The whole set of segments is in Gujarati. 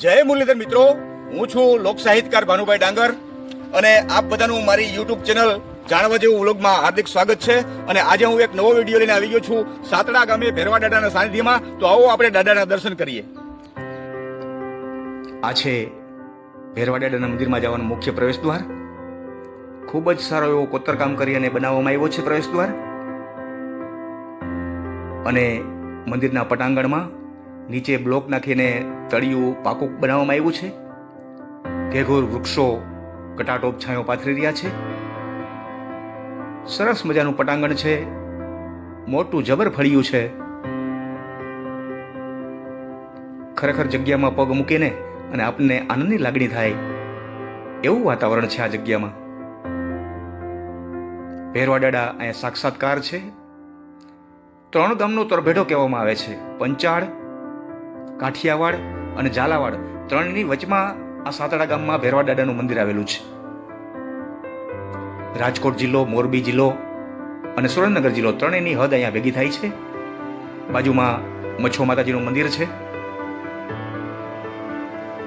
જય મુરલીધર મિત્રો, હું છું લોક સાહિત્યકાર ભાનુભાઈ ડાંગર અને આપ બધાનું મારી યુટ્યુબ ચેનલ જાણવા જેવું વ્લોગમાં હાર્દિક સ્વાગત છે. અને આજે હું એક નવો વીડિયો લઈને આવી ગયો છું સાતડા ગામે ભેરવા દાદાના સાનિધ્યમાં. તો આવો આપણે દાદાના દર્શન કરીએ. આ છે ભેરવા દાદાના મંદિરમાં જવાનું મુખ્ય પ્રવેશ દ્વાર. ખૂબ જ સારો એવો કોતરકામ કરી અને બનાવવામાં આવ્યો છે પ્રવેશ દ્વાર. અને મંદિરના પટાંગણમાં નીચે બ્લોક નાખીને તળિયું પાકું બનાવવામાં આવ્યું છે. ઘેઘોર વૃક્ષો કટાટોપ છાંયો પાથરી રહ્યા છે. સરસ મજાનું પટાંગણ છે. મોટું જબર ફળિયું છે. ખરેખર જગ્યામાં પગ મૂકીને અને આપને આનંદની લાગણી થાય એવું વાતાવરણ છે આ જગ્યામાં. ભેરવાડાડા અહીંયા સાક્ષાત્કાર છે. ત્રણ ગામનો તરભેડો કહેવામાં આવે છે. પંચાળ કાઠિયાવાડ અને ઝાલાવાડ ત્રણની વચમાં આ સાતડા ગામમાં ભેરવા દાદાનું મંદિર આવેલું છે. રાજકોટ જિલ્લો, મોરબી જિલ્લો અને સુરેન્દ્રનગર જિલ્લો ત્રણેયની હદ અહીંયા ભેગી થાય છે. બાજુમાં મચ્છો માતાજીનું મંદિર છે.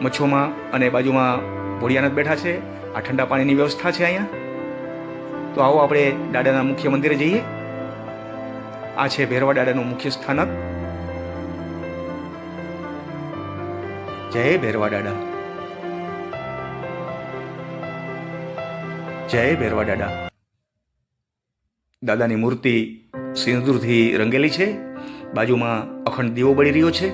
મચ્છોમાં અને બાજુમાં ભોળિયાનાથ બેઠા છે. આ ઠંડા પાણીની વ્યવસ્થા છે અહીંયા. તો આવો આપણે દાદાના મુખ્ય મંદિરે જઈએ. આ છે ભેરવા દાદાનું મુખ્ય સ્થાનક. જય ભેરવા દાદા. જય ભેરવા દાદા. દાદાની મૂર્તિ સિંદૂરથી રંગેલી છે. બાજુમાં અખંડ દીવો બળી રહ્યો છે.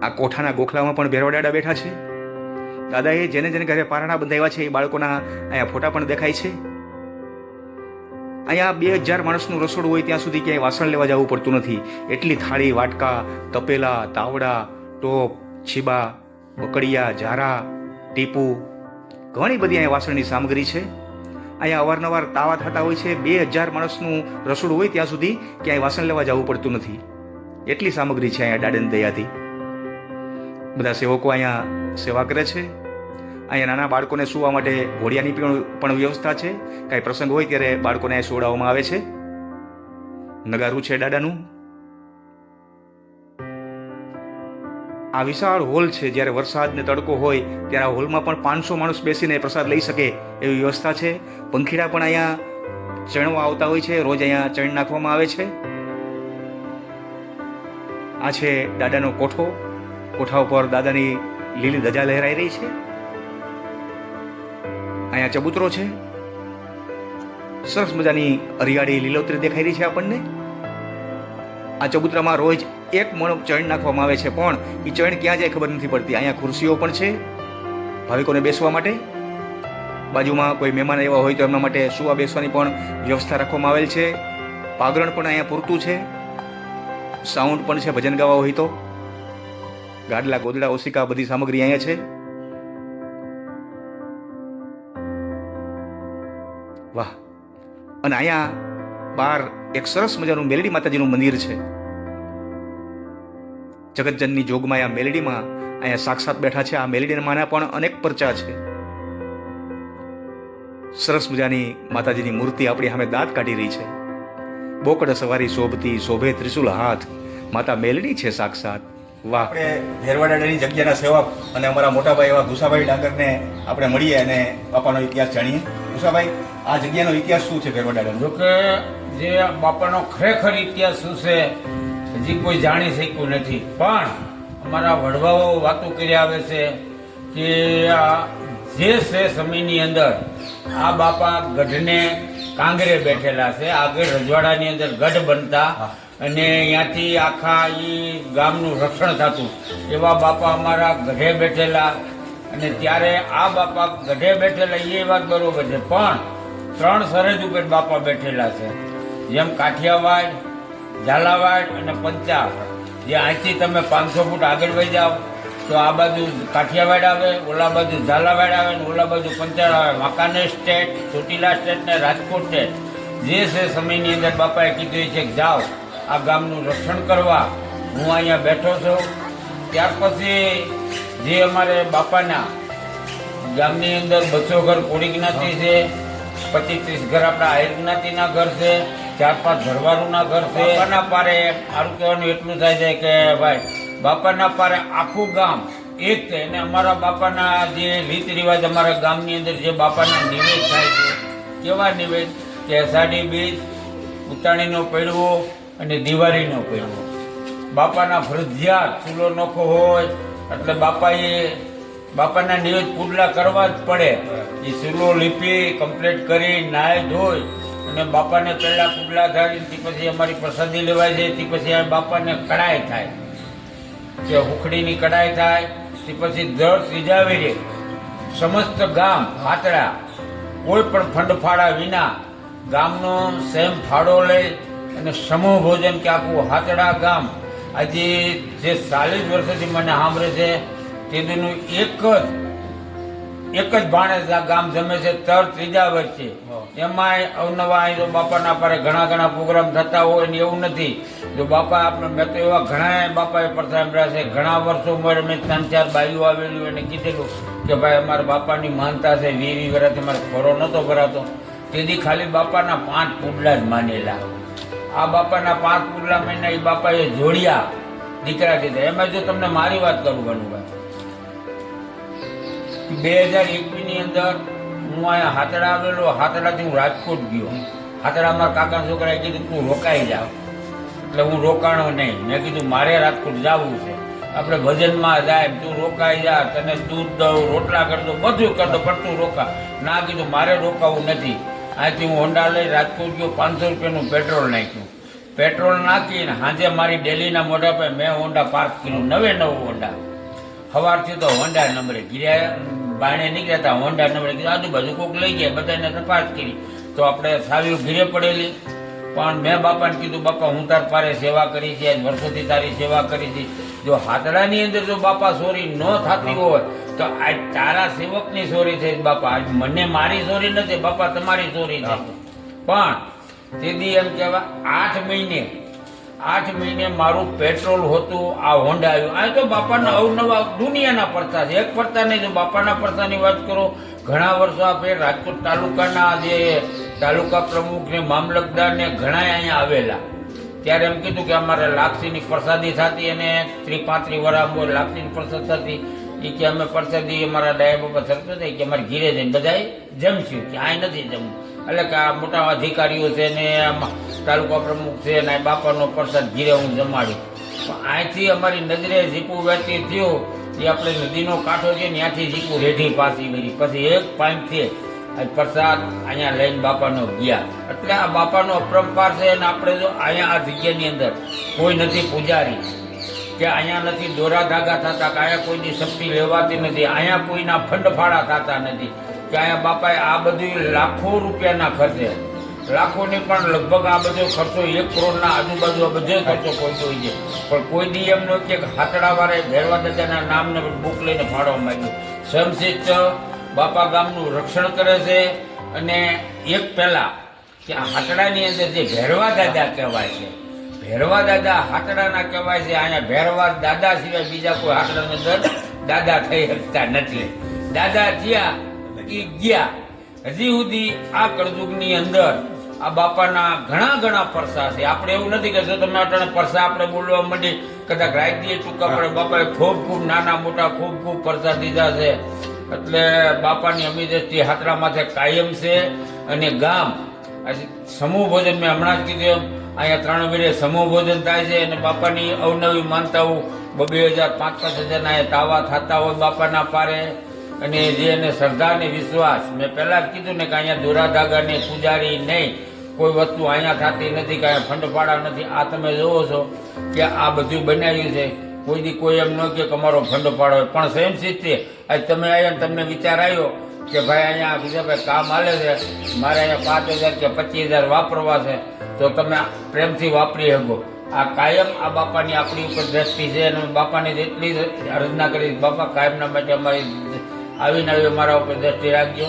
આ કોઠાના ગોખલામાં પણ ભેરવા દાડા બેઠા છે. દાદાએ જેને જેને ઘરે પારણા બંધાવ્યા છે એ બાળકોના અહીંયા ફોટા પણ દેખાય છે. અહીંયા બે હજાર માણસનું રસોડું હોય ત્યાં સુધી ક્યાંય વાસણ લેવા જવું પડતું નથી. એટલી થાળી, વાટકા, તપેલા, તાવડા, ટોપ, છીબા, બકડિયા, ઝારા, ટીપુ. ઘણી બધી અહીંયા વાસણની સામગ્રી છે. અહીંયા અવારનવાર તાવા થતા હોય છે. બે હજાર માણસનું રસોડું હોય ત્યાં સુધી ક્યાંય વાસણ લેવા જવું પડતું નથી. એટલી સામગ્રી છે અહીંયા દાડન દયાથી. બધા સેવકો અહીંયા સેવા કરે છે. અહીંયા નાના બાળકોને સુવા માટે ઘોડિયાની પણ પણ વ્યવસ્થા છે. કાંઈ પ્રસંગ હોય ત્યારે બાળકોને અહીંયા સુવડાવવામાં આવે છે. નગારું છે દાદાનું. આ વિશાળ હોલ છે. જ્યારે વરસાદને તડકો હોય ત્યારે આ હોલમાં પણ પાંચસો માણસ બેસીને પ્રસાદ લઈ શકે એવી વ્યવસ્થા છે. પંખીડા પણ અહીંયા ચણવા આવતા હોય છે. રોજ અહીંયા ચણ નાખવામાં આવે છે. આ છે દાદાનો કોઠો. કોઠા ઉપર દાદાની લીલી ધજા લહેરાઈ રહી છે. અહીંયા ચબૂતરો છે? સરસ મજાની હરિયાળી લીલોતરી દેખાઈ રહી છે આપણને? આ ચબૂતરામાં રોજ એક મણ ચણ નાખવામાં આવે છે, પણ એ ચણ ક્યાં જાય ખબર નથી પડતી. અહીંયા ખુરશીઓ પણ છે. ભાવિકોને બેસવા માટે? બાજુમાં કોઈ મહેમાન એવા હોય તો એમના માટે સુવા બેસવાની પણ વ્યવસ્થા રાખવામાં આવેલ છે. પાગરણ પણ અહીંયા પૂરતું છે. સાઉન્ડ પણ છે, ભજન ગાવા હોય તો. ગાડલા, ગોદડા, ઓશિકા, બધી સામગ્રી અહીંયા છે. વાહ. અને અહીંયા બહાર એક સરસ મજાનું મેલડી માતાજીનું મંદિર છે. જગતજનની જોગમાં આ મેલડીમાં અહીંયા સાક્ષાત બેઠા છે. આ મેલડીના પણ અનેક પરચા છે. સરસ મજાની માતાજીની મૂર્તિ આપણી સામે દાંત કાઢી રહી છે. બોકડ સવારી શોભતી, શોભે ત્રિશુલ હાથ. માતા મેલડી છે સાક્ષાત. વાહ. આપણે ભેરવાડાની જગ્યાના સેવક અને અમારા મોટાભાઈ એવા ભૂસાભાઈ ડાંગરને આપણે મળીએ અને બાપાનો ઇતિહાસ જાણીએ. ભૂસાભાઈ આ જગ્યાનો ઇતિહાસ શું છે ભેરવાડાનો જો કે જે બાપાનો ખરેખર ઇતિહાસ શું છે હજી કોઈ જાણી શક્યું નથી. પણ અમારા વડવાઓ વાતો કરી આવે છે કે આ જે છે સમયની અંદર આ બાપા ગઢને કાંગરે બેઠેલા છે. આગળ રજવાડાની અંદર ગઢ બનતા અને ત્યાંથી આખા એ ગામનું રક્ષણ થતું. એવા બાપા અમારા ગઢે બેઠેલા. અને ત્યારે આ બાપા ગઢે બેઠેલા એ વાત બરોબર છે. પણ ત્રણ સરહદ ઉપર બાપા બેઠેલા છે. જેમ કાઠિયાવાડ, ઝાલાવાડ અને પંચા જે અહીંથી તમે પાંચસો ફૂટ આગળ વહી જાઓ, તો આ બાજુ કાઠિયાવાડ આવે, ઓલા બાજુ ઝાલાવાડ આવે ને ઓલા બાજુ પંચાળ આવે. વાંકાનેર સ્ટેટ, ચોટીલા સ્ટેટ ને રાજકોટ સ્ટેટ. જે છે સમયની અંદર બાપાએ કીધું છે કે જાઓ, આ ગામનું રક્ષણ કરવા. હું અહીંયા બેઠો છું. ત્યાર પછી જે અમારે બાપાના ગામની અંદર બસો ઘર કોળી જ્ઞાતિ છે પચીસ ત્રીસ ઘર આપણા આહિર જ્ઞાતિના ઘર છે, ચાર પાંચ ઘરવાળુના ઘર છે. બાપાના પારે મારું કહેવાનું એટલું થાય છે કે ભાઈ, બાપાના પારે આખું ગામ એક છે અને અમારા બાપાના જે રીત રિવાજ અમારા ગામની અંદર જે બાપાના નિવેદ થાય છે, કેવા નિવેદ? કે અષાઢી બીજ, ઉતાણીનો પડવો અને દિવાળીનો પડવો બાપાના ફરજિયાત ચૂલો નોખો હોય એટલે બાપાએ, બાપાના નિવેદ પૂરલા કરવા જ પડે. એ ચૂલો લીપી કમ્પ્લીટ કરી, નાય ધોઈ, અને બાપાને પહેલા પૂડલા ધારી તે પછી અમારી પ્રસાદી લેવાય છે, તે પછી આ બાપાને કડાઈ થાય. કે હુખડીની કડાઈ થાય, તે પછી દર ત્રીજા વેરે સમસ્ત ગામ હાતળા કોઈ પણ ફંડફાળા વિના ગામનો સેમ ફાળો લઈ અને સમૂહ ભોજન કે આખું હાતડા ગામ આજે જે ચાલીસ વર્ષથી મને સાંભળે છે, તેનું એક જ એક જ ભાણે ગામ જમે છે, તર ત્રીજા વર્ષે. એમાંય અવનવા તો બાપાના પારે ઘણા ઘણા પ્રોગ્રામ થતા હોય ને એવું નથી. જો બાપા આપણે મેં તો એવા ઘણા બાપાએ પરસામ્યા છે. ઘણા વર્ષો ઉંમર મેં ત્રણ ચાર બાયું આવેલું એને કીધેલું કે ભાઈ, અમારા બાપાની માનતા છે વીર વર્ષથી મારે ખોરો નહોતો ભરાતો. તેથી ખાલી બાપાના પાંચ પુડલા જ માનેલા. આ બાપાના પાંચ પુડલા મહિના એ બાપાએ જોડ્યા દીકરા દીધા. એમાં જો તમને મારી વાત કરું બનુભાઈ બે હજાર એકવીસની અંદર હું અહીંયા હાથડા આવેલો, હાથડાથી હું રાજકોટ ગયો. હાતડામાં કાકા છોકરાએ કીધું, તું રોકાઈ જાવ એટલે હું રોકાણો નહીં. મેં કીધું, મારે રાજકોટ જવું છે. આપણે ભજનમાં જાય, તું રોકાઈ જા, તને દૂધ દઉં, રોટલા કરી દઉં, બધું કરી દઉં, પણ તું રોકા. ના કીધું, મારે રોકાવું નથી. અહીંથી હું હોન્ડા લઈ રાજકોટ ગયો, પાંચસો રૂપિયાનું પેટ્રોલ નાખ્યું. પેટ્રોલ નાખીને સાંજે મારી ડેલીના મોઢા પર મેં હોન્ડા પાર્ક કર્યું નવે નવું હોન્ડા સવારથી તો હોન્ડા નંબરે ગિર્યા બાણે નીકળ્યા હતા હોન્ડા નંબરે કીધું આજુબાજુ કોક લઈ ગયા બધાને તપાસ કરી. તો આપણે સાવી ઘીરે પડેલી. પણ મેં બાપાને કીધું બાપા હું તાર પારે સેવા કરી છે આજ વર્ષોથી તારી સેવા કરી છે. જો હાથડાની અંદર જો બાપા ચોરી ન થતી હોય તો આજ તારા સેવકની ચોરી થઈ. છે બાપા આજ મને મારી ચોરી નથી બાપા તમારી ચોરી છે પણ તેથી એમ કહેવાય, આઠ મહિને આઠ મહિને મારું પેટ્રોલ હતું, આ હોન્ડા આવ્યું આ તો બાપાના અવનવા દુનિયાના પડતા છે. એક પડતા નહીં જો બાપાના પડતાની વાત કરો, ઘણા વર્ષો આપે રાજકોટ તાલુકાના જે તાલુકા પ્રમુખ ને મામલતદાર ને ઘણા અહીંયા આવેલા. ત્યારે એમ કીધું કે અમારે લાક્ષીની પ્રસાદી થતી અને ત્રી પાંત્રી વરામો લાક્ષીની પ્રસાદ થતી. એ કે અમે પ્રસાદી અમારા ડાયા બાબા સરતો કે અમારે ઘીરે જઈને બધાએ જમશું. કે આ નથી જમવું. એટલે કે આ મોટા અધિકારીઓ છે ને તાલુકા પ્રમુખ છે ને, આ બાપાનો પ્રસાદ ઘીરે હું જમાડી પણ અહીંથી અમારી નજરે ઝીપું વહેતી થયું એ આપણે નદીનો કાંઠો છે ત્યાંથી ઝીપું રેઢી પાસી વળી. પછી એક આ પ્રસાદ અહીંયા લઈને બાપાનો ગયા. એટલે આ બાપાનો અપરંપાર છે અને આપણે જો અહીંયા આ જગ્યાની અંદર કોઈ નથી પૂજારી, કે અહીંયા નથી દોરા ધાગા થતા, કે અહીંયા કોઈની શક્તિ લેવાતી નથી, અહીંયા કોઈના ફંડફાળા થતા નથી. કે અહીંયા બાપાએ આ બધું લાખો રૂપિયાના ખર્ચે, લાખોની પણ લગભગ આ બધો ખર્ચો એક કરોડના આજુબાજુ આ બધો ખર્ચો કોઈ હોય છે. પણ કોઈ દી એમ ન કે હાથડા વાળે ભેરવા દાદાના નામને બુક લઈને ફાળવા માંગ્યું સમસિત બાપા ગામનું રક્ષણ કરે છે અને એક પહેલા કે આ હાટડાની અંદર જે ભેરવા દાદા કહેવાય છે ભેરવા દાદા હાટડાના કહેવાય છે અહીંયા ભેરવા દાદા સિવાય બીજા કોઈ હાટડાની અંદર દાદા થઈ શકતા નથી. દાદા થયા એ ગયા. હજી સુધી આ કળજુગની અંદર આ બાપાના ઘણા ઘણા પરસા છે. આપણે એવું નથી કે જો તમે અટાણે પરસા આપણે બોલવા માંડી કદાચ દઈએ ટૂંકા પડે બાપાએ ખૂબ ખૂબ નાના મોટા ખૂબ ખૂબ પરસા દીધા છે. એટલે બાપાની અમી દ્રષ્ટિ હાથરા માથે કાયમ છે અને ગામ સમૂહ ભોજન મેં હમણાં જ કીધું એમ અહીંયા ત્રણ વીરે સમૂહ ભોજન થાય છે અને બાપાની અવનવી માનતાઓ બે હજાર પાંચ પાંચ હજારના તાવા થતા હોય બાપાના પારે. અને જે એને શ્રદ્ધા અને વિશ્વાસ, મેં પહેલાં જ કીધું ને કે અહીંયા દોરા ધાગાને પૂજારી નહીં. કોઈ વસ્તુ અહીંયા થતી નથી કે અહીંયા ફંડફાળા નથી. આ તમે જોવો છો કે આ બધું બનાવ્યું છે. કોઈ દી કોઈ એમ ન કે અમારો ફંડફાળો હોય. પણ સેમ સિદ્ધિ આજ તમે આવ્યા તમને વિચાર આવ્યો કે ભાઈ અહીંયા વિજયભાઈ કામ હાલે છે. મારે અહીંયા પાંચ હજાર કે પચીસ હજાર વાપરવા છે. તો તમે પ્રેમથી વાપરી શકો. આ કાયમ આ બાપાની આપણી ઉપર દ્રષ્ટિ છે અને બાપાની જેટલી અર્ચના કરી, બાપા કાયમના માટે અમારી આવીને નવી અમારા ઉપર દ્રષ્ટિ રાખજો.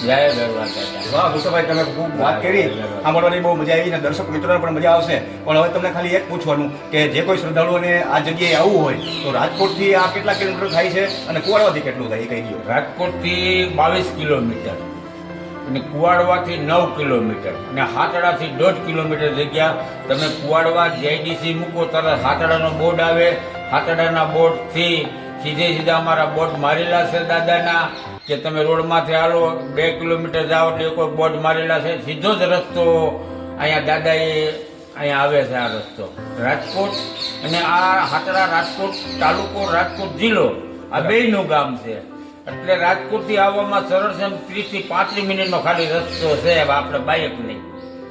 જય ભગવાન વાહ ભૂષણભાઈ તમે ખૂબ વાત કરી. સાંભળવાની બહુ મજા આવી અને દર્શક મિત્રોને પણ મજા આવશે. પણ હવે તમને ખાલી એક પૂછવાનું કે જે કોઈ શ્રદ્ધાળુઓને આ જગ્યાએ આવવું હોય તો રાજકોટથી આ કેટલા કિલોમીટર થાય છે અને કુવાડવાથી કેટલું થાય એ કહી દો. રાજકોટથી બાવીસ કિલોમીટર અને કુવાડવાથી નવ કિલોમીટર અને હાતડાથી દોઢ કિલોમીટર જગ્યા. તમે કુવાડવા જેડીસી મૂકો તરત હાતડાનો બોર્ડ આવે. હાતડાના બોર્ડથી સીધે સીધા અમારા બોર્ડ મારેલા છે દાદાના કે તમે રોડમાંથી હાલો બે કિલોમીટર જાઓ એટલે કોઈ બોર્ડ મારેલા છે. સીધો જ રસ્તો અહીંયા દાદાએ અહીંયા આવે છે આ રસ્તો. રાજકોટ અને આ હાતરા રાજકોટ તાલુકો રાજકોટ જિલ્લો. આ બેયનું ગામ છે. એટલે રાજકોટથી આવવામાં સરળ છે ત્રીસથી પાંત્રીસ મિનિટનો ખાલી રસ્તો છે આપણે બાઇક નહીં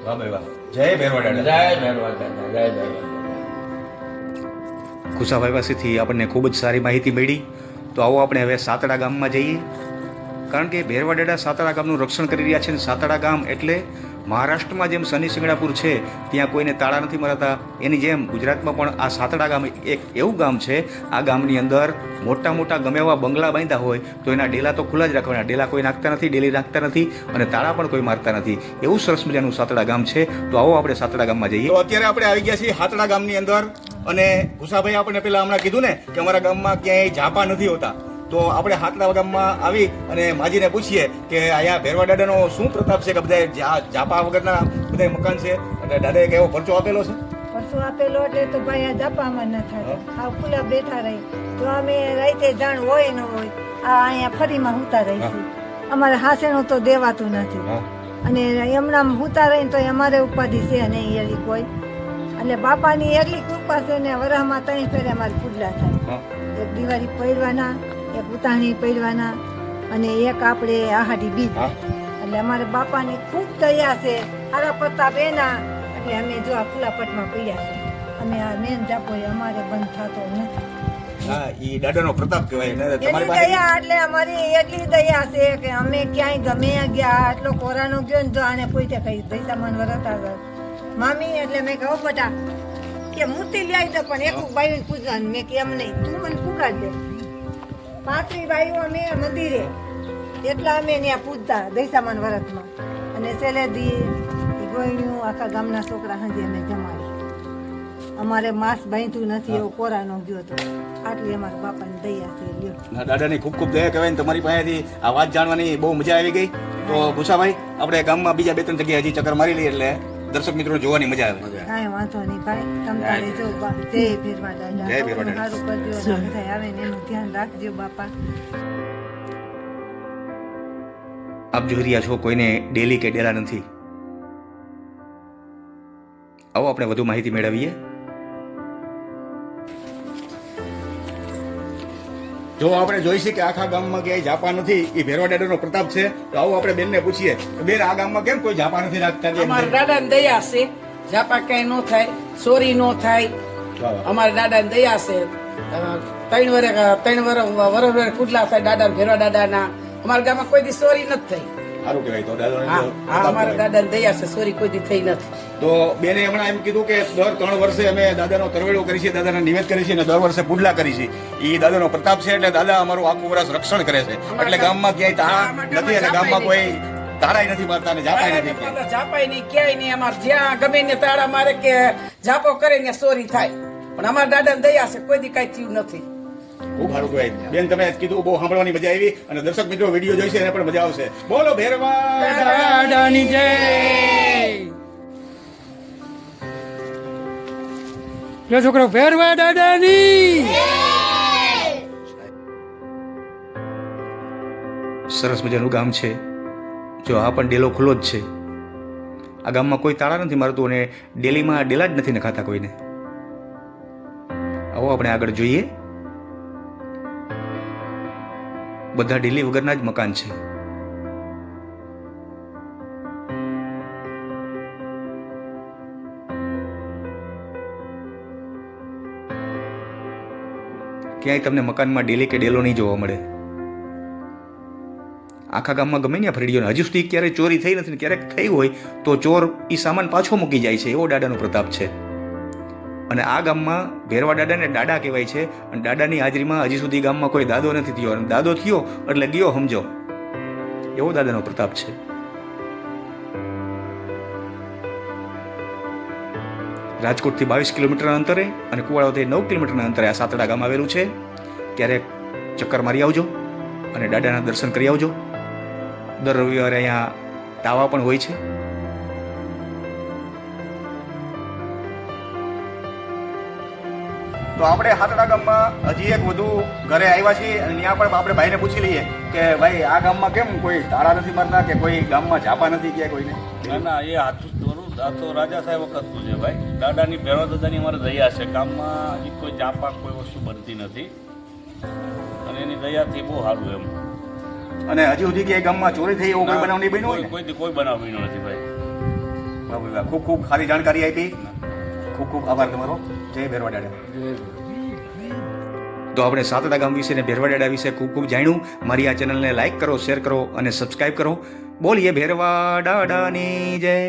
વાહ ભાઈ વાહ. જય ભેરવા દાદા. જય ભેરવા દાદા જય ભેરવા ખુશાભાઈ પાસેથી આપણને ખૂબ જ સારી માહિતી મળી. તો આવો આપણે હવે સાતડા ગામમાં જઈએ. કારણ કે ભેરવાડેડા સાતડા ગામનું રક્ષણ કરી રહ્યા છે અને સાતડા ગામ એટલે મહારાષ્ટ્રમાં જેમ શનિ સિંગડાપુર છે, ત્યાં કોઈને તાળા નથી મરાતા. એની જેમ ગુજરાતમાં પણ આ સાતડા ગામ એક એવું ગામ છે, આ ગામની અંદર મોટા મોટા ગમે એવા બંગલા બાંધ્યા હોય તો એના ડેલા તો ખુલ્લા જ રાખવાના. ડેલા કોઈ નાખતા નથી, ડેલી નાખતા નથી અને તાળા પણ કોઈ મારતા નથી. એવું સરસ મજાનું સાતડા ગામ છે. તો આવો આપણે સાતડા ગામમાં જઈએ. અત્યારે આપણે આવી ગયા છીએ સાતડા ગામની અંદર. અને ભૂસાભાઈ આપણે પેલા હમણાં કીધું ને કે અમારા ગામમાં ક્યાંય ઝાપા નથી હોતા. તો આપણે હાતડા ગામમાં આવી અને માજીને પૂછીએ કે અહીંયા ભેરવા દાદાનો શું પ્રતાપ છે કે બધા ઝાપા વગરના બધા મકાન છે? એટલે દાદાએ કેવો પરચો આપેલો છે? પરસો આપેલો એટલે તો ભાઈ આ ઝાપામાં ન થાય. આ ખુલ્લા બેઠા રહી. તો અમે રાતે જાણ હોય ન હોય આ અહીંયા ફરીમાં હુતા રહીશું અમારે હાસેનું તો દેવાતું નથી. અને એમના હુતા રહીને તો અમારે ઉપાધિ છે નહીં એવી કોઈ. એટલે બાપાની એટલી કૃપા છે ને વરહમાં ત્રણ ફેરે અમારે પૂજલા થાય. એક દિવાળી પડવાના એક ઉતાણી પડવાના અને એક આપણે આહાડી બીજ. એટલે અમારે બાપાની ખૂબ દયા છે હારા પ્રતાપ એના એટલે અમે જો આ ખુલ્લા પટમાં પડ્યા છે. અને આ મેન જાપો અમારે બંધ થતો નથી. હા ઈ દાદાનો પ્રતાપ કહેવાય. તમારી દયા એટલે અમારી એટલી દયા છે કે અમે ક્યાંય ગમે ગયા. આટલો કોરાનો ગયો ને તો આને પોતે કહી પૈસા મન વરત મામી એટલે મેં કહું બટા કે મૂર્તિ લઈ તો પણ એક બાયું પૂજા મેં કે એમ નહીં તું મને પુગાડ દે. પાંત્રી બાઈઓ અમે મંદિરે એટલા અમે ત્યાં પૂજતા દૈસામાન વરતમાં. અને સેલેદી ગોયણ્યું આખા ગામના છોકરા હાજે અમે જમાડી અમારે માસ બાંધ્યું નથી એવો કોરાનો ગયો હતો આટલી અમારા બાપાની દયા છે દાદાની ખૂબ ખૂબ દયા કહેવાય તમારી પાસેથી. આ વાત જાણવાની બહુ મજા આવી ગઈ. તો ભૂષાભાઈ આપણે ગામમાં બીજા બે ત્રણ જગ્યાએ હજી ચક્કર મારી લઈએ એટલે દર્શક મિત્રો જોવાની મજા આવે. કાંઈ વાંધો નહીં ભાઈ તમ તારે જો બા જય ફેરવા દાદા જય ફેરવા દાદા. સારું કરજો અને આવે ને એનું ધ્યાન રાખજો બાપા. આપ જોઈ રહ્યા છો કોઈને ડેલી કે ડેલા નથી. આવો આપણે વધુ માહિતી મેળવીએ. જો આપણે જોઈશે કે આખા ગામમાં ક્યાંય જાપા નથી એ ભેરવા દાદાનો પ્રતાપ છે તો આવું આપણે બેનને પૂછીએ બેન આ ગામમાં કેમ કોઈ જાપા નથી રાખતા? અમારા? દાદાને દયા છે. ઝાપા કઈ ન થાય ચોરી ન થાય. અમારા દાદાને દયા છે. ત્રણ વરે ત્રણ વર વર વર કુટલા થાય દાદા ભેરવા દાદાના. અમારા ગામમાં કોઈ દી ચોરી નથી થઈ. સારું કહેવાય તો દાદા અમારા. દાદાને દયા છે સોરી કોઈ થઈ નથી. તો બેને હમણાં એમ કીધું કે દર ત્રણ વર્ષે અમે દાદાનો તરવેડો કરી છે દાદાના નિવેદ કરી છે અને દર વર્ષે પુડલા કરી છે એ દાદાનો પ્રતાપ છે એટલે દાદા અમારું આખું વર્ષ રક્ષણ કરે છે. એટલે ગામમાં ક્યાંય તાળા નથી અને ગામમાં કોઈ તાળાય નથી મારતા અને જાપાય નથી જાપાય નહીં ક્યાંય નહીં. અમારે જ્યાં ગમે ને તાળા મારે કે જાપો કરે ને ચોરી થાય. પણ અમારા દાદાને દયા છે કોઈ દી કઈ થયું નથી. ખૂબ સારું કહેવાય બેન તમે કીધું બહુ સાંભળવાની મજા આવી અને દર્શક મિત્રો વીડિયો જોઈશે એને પણ મજા આવશે. બોલો ભેરવા દાદાની જય. જો છોકરો ફેરવા દાદાની. સરસ મજાનું ગામ છે. જો આ પણ ડેલો ખુલ્લો જ છે. આ ગામમાં કોઈ તાળા નથી મારતું અને ડેલીમાં ડેલા જ નથી નખાતા કોઈને. આવો આપણે આગળ જોઈએ. બધા ઢીલી વગરના જ મકાન છે. ક્યાંય તમને મકાનમાં ડેલી કે ડેલો નહીં જોવા મળે? આખા ગામમાં ગમે ત્યાં ફરી ગયો હજુ સુધી ક્યારેય ચોરી થઈ નથી ક્યારેક થઈ હોય, તો ચોર એ સામાન પાછો મૂકી જાય છે. એવો દાદાનો પ્રતાપ છે. અને આ ગામમાં ભેરવા દાદાને દાદા કહેવાય છે અને દાદાની હાજરીમાં હજી સુધી ગામમાં કોઈ દાદો નથી થયો. અને દાદો થયો એટલે ગયો, સમજો. એવો દાદાનો પ્રતાપ છે. રાજકોટથી બાવીસ કિલોમીટરના અંતરે અને કુવાડાથી નવ કિલોમીટરના અંતરે આ સાતડા ગામ આવેલું છે. ક્યારેક ચક્કર મારી આવજો અને દાદાના દર્શન કરી આવજો. દર રવિવારે અહીંયા તાવા પણ હોય છે. તો આપણે હાતડા ગામમાં હજી એક વધુ ઘરે આવ્યા છીએ અને ત્યાં પણ આપણે ભાઈને પૂછી લઈએ કે ભાઈ આ ગામમાં કેમ કોઈ તાળા નથી મારતા કે કોઈ ગામમાં ઝાપા નથી ગયા કોઈને? ના ના એ હાથું દોરું આ તો રાજા સાહેબ વખતનું છે ભાઈ. દાદાની ભેરો દાદાની અમારે દયા છે. ગામમાં કોઈ ઝાપા કોઈ વસ્તુ બનતી નથી. અને એની દયાથી બહુ સારું એમ. અને હજી સુધી કે ગામમાં ચોરી થઈ એવો કોઈ બનાવ નહીં બન્યો કોઈ કોઈ બનાવ બન્યો નથી ભાઈ. ખૂબ ખૂબ સારી જાણકારી આપી. ખૂબ ખૂબ આભાર તમારો. જય ભેરવાડાડા તો આપણે સાતડા ગામ વિશે ને ભેરવાડાડા વિશે ખૂબ ખૂબ જાણ્યું. મારી આ ચેનલને લાઇક કરો શેર કરો અને સબસ્ક્રાઈબ કરો. બોલીએ ભેરવા દાડાની જય.